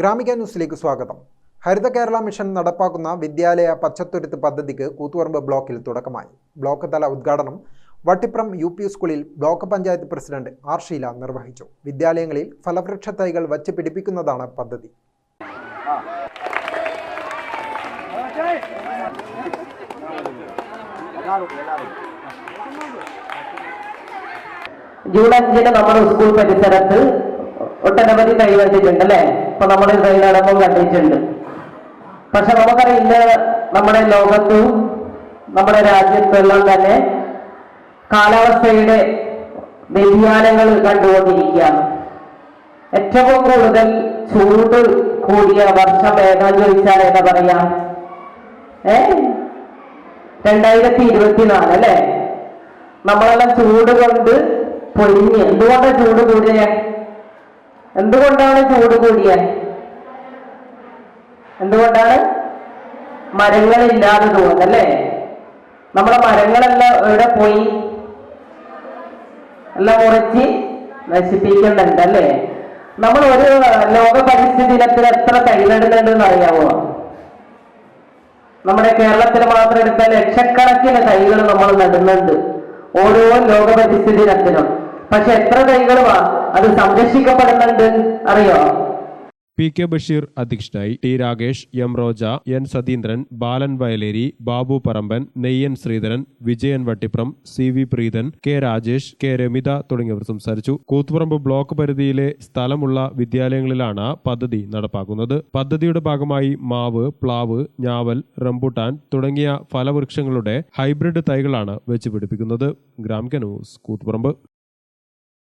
ഗ്രാമിക ന്യൂസിലേക്ക് സ്വാഗതം. ഹരിത കേരള മിഷൻ നടപ്പാക്കുന്ന വിദ്യാലയ പച്ചത്തുരുത്ത് പദ്ധതിക്ക് കൂത്തുപറമ്പ് ബ്ലോക്കിൽ തുടക്കമായി. ബ്ലോക്ക് തല ഉദ്ഘാടനം വട്ടിപ്രം യു പി സ്കൂളിൽ block panchayat president R Sheela നിർവഹിച്ചു. വിദ്യാലയങ്ങളിൽ ഫലവൃക്ഷ തൈകൾ വച്ച് പിടിപ്പിക്കുന്നതാണ് പദ്ധതി. ജൂൺ അഞ്ചിന് നമ്മുടെ സ്കൂൾ പരിസരത്ത് ഒട്ടനവധി തൈ വെച്ചിട്ടുണ്ട് അല്ലെ ഇപ്പൊ നമ്മുടെ തൈനടക്കം കണ്ടിട്ടുണ്ട്. പക്ഷെ നമുക്കറിയില്ല നമ്മുടെ ലോകത്തും നമ്മുടെ രാജ്യത്തെല്ലാം തന്നെ കാലാവസ്ഥയുടെ വ്യതിയാനങ്ങൾ കണ്ടുകൊണ്ടിരിക്കുകയാണ്. ഏറ്റവും കൂടുതൽ ചൂട് കൂടിയ വർഷം ഏതാന്ന് ചോദിച്ചാൽ എന്താ പറയാ? ഏ? രണ്ടായിരത്തി ഇരുപത്തിനാല് അല്ലേ? നമ്മളെല്ലാം ചൂട് കൊണ്ട് പൊരിഞ്ഞ്. എന്തുകൊണ്ടാണ് ചൂട് കൂടിയ എന്തുകൊണ്ടാണ് ചൂട് കൂടിയത് എന്തുകൊണ്ടാണ്? മരങ്ങളില്ലാതെ തോന്നല്ലേ നമ്മുടെ മരങ്ങളെല്ലാം എവിടെ പോയി? എല്ലാം മുറിച്ച് നശിപ്പിക്കുന്നുണ്ട് അല്ലേ? നമ്മൾ ഒരു ലോക പരിസ്ഥിതി ദിനത്തിൽ എത്ര തൈകളിടുന്നുണ്ടെന്ന് അറിയാമോ നമ്മുടെ കേരളത്തിൽ മാത്രം എടുത്താൽ ലക്ഷക്കണക്കിന് തൈകൾ നമ്മൾ നടുന്നുണ്ട്. ഓരോ ലോക പരിസ്ഥിതി ദിനത്തിനും. പക്ഷെ എത്ര തൈകളുമാ അത് സംരക്ഷിക്കപ്പെടുന്നുണ്ട്. അറിയോ? പി കെ ബഷീർ അധ്യക്ഷനായി T Rakesh M Roja N Satheendran Balan Vayaleri Babu Paramban Neyyan Sreedharan Vijayan Vattipram C V Preethan K Rajesh K Ramitha തുടങ്ങിയവർ സംസാരിച്ചു. കൂത്തുപറമ്പ് ബ്ലോക്ക് പരിധിയിലെ സ്ഥലമുള്ള വിദ്യാലയങ്ങളിലാണ് പദ്ധതി നടപ്പാക്കുന്നത്. പദ്ധതിയുടെ ഭാഗമായി മാവ് പ്ലാവ് ഞാവൽ റംബുട്ടാൻ തുടങ്ങിയ ഫലവൃക്ഷങ്ങളുടെ ഹൈബ്രിഡ് തൈകളാണ് വെച്ചുപിടിപ്പിക്കുന്നത് ഗ്രാം ന്യൂസ് കൂത്തുപറമ്പ്.